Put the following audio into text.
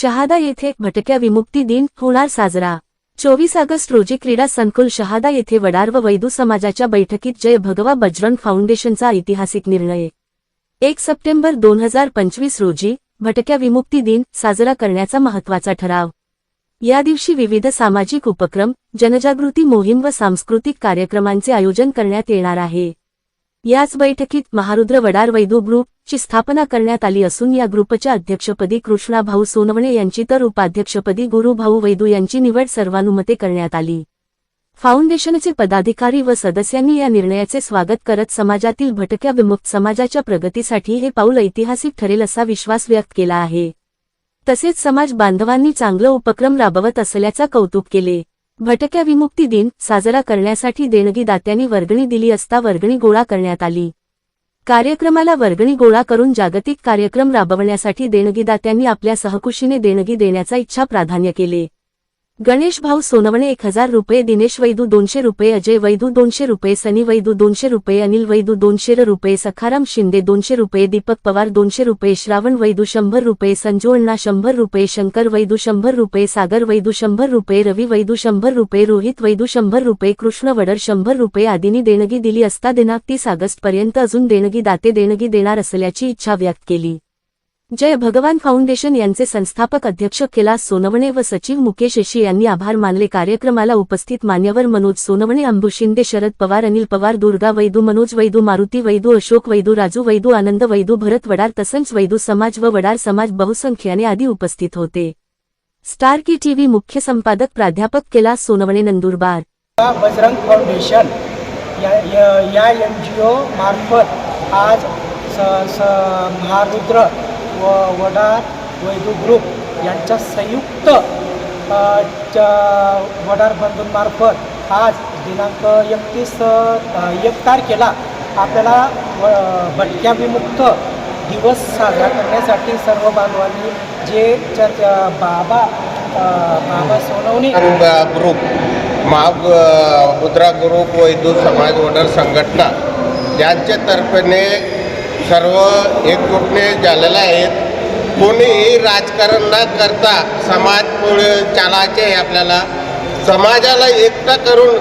शहादा येथे भटक्या विमुक्ती दिन होणार साजरा. चोवीस ऑगस्ट रोजी क्रीडा संकुल शहादा येथे वडार व वैदू समाजाच्या बैठकीत जय भगवा बजरंग फाउंडेशनचा ऐतिहासिक निर्णय. एक सप्टेंबर दोन हजार पंचवीस रोजी भटक्या विमुक्ती दिन साजरा करण्याचा महत्त्वाचा ठराव. या दिवशी विविध सामाजिक उपक्रम जनजागृती मोहीम व सांस्कृतिक कार्यक्रमांचे आयोजन करण्यात येणार आहे. याच बैठकीत महारुद्र वडार वैदू ग्रुप ची स्थापना करण्यात आली असून या ग्रुपच्या अध्यक्षपदी कृष्णाभाऊ सोनवणे यांची तर उपाध्यक्षपदी गुरुभाऊ वैदू यांची निवड सर्वानुमते करण्यात आली. फाउंडेशनचे पदाधिकारी व सदस्यांनी या निर्णयाचे स्वागत करत समाजातील भटक्या विमुक्त समाजाच्या प्रगतीसाठी हे पाऊल ऐतिहासिक ठरेल असा विश्वास व्यक्त केला आहे. तसेच समाज बांधवांनी चांगलं उपक्रम राबवत असल्याचा कौतुक केले. भटक्या विमुक्ती दिन साजरा करण्यासाठी देणगीदात्यांनी वर्गणी दिली असता वर्गणी गोळा करण्यात आली. कार्यक्रमाला वर्गणी गोळा करून जागतिक कार्यक्रम राबवण्यासाठी देणगीदात्यांनी आपल्या सहकुशीने देणगी देण्याचा इच्छा प्राधान्य केले. गणेश भाऊ सोनवणे एक हजार रुपये दिनेश वैदू दोनशे रुपये अजय वैदू दोनशे रुपये सनी वैदू दोनशे रुपये अनिल वैदू दोनशे रुपये सखाराम शिंदे दोनशे रुपये दीपक पवार दोनशे रुपये श्रावण वैदू शंभर रुपये संजू अण्णा शंभर रुपये शंकर वैदू शंभर रुपये सागर वैदू शंभर रुपये रवी वैदू शंभर रुपये रोहित वैदू शंभर रुपये कृष्ण वडर शंभर रुपये आदींनी देणगी दिली असता दिनांक तीस ऑगस्ट पर्यंत अजून देणगी दाते देणगी देणार असल्याची इच्छा व्यक्त केली. जय भगवान फाउंडेशन यांचे संस्थापक अध्यक्ष कैलास सोनवणे व सचिव मुकेश एशी यांनी आभार मानले. कार्यक्रमाला उपस्थित मान्यवर मनोज सोनवणे अंबू शिंदे शरद पवार अनिल पवार दुर्गा वैदू मनोज वैदू मारुती वैदू अशोक वैदू राजू वैदू आनंद वैदू भरत वडार तसंच वैदू समाज व वडार समाज बहुसंख्याने आदी उपस्थित होते. स्टार की टीव्ही मुख्य संपादक प्राध्यापक कैलास सोनवणे नंदुरबार. बजरंग फाउंडेशन या एन जी ओ मार्फत आज महारुद्र व वडार वैदू ग्रुप यांच्या संयुक्त च- वडार बंधूंमार्फत आज दिनांक एकतीस एक तारखेला आपल्याला व भटक्या विमुक्त दिवस साजरा करण्यासाठी सर्व बांधवांनी जे चर्च बाबा बाबा सोनवणे ग्रुप महाग मुद्रा ग्रुप वैदू समाज वडर संघटना यांच्या तर्फेने सर्व एकजुटने झालेले आहेत कोणीही राजकारण न करता समाज पुढे चालायचे आहे आपल्याला. समाजाला एकटा करून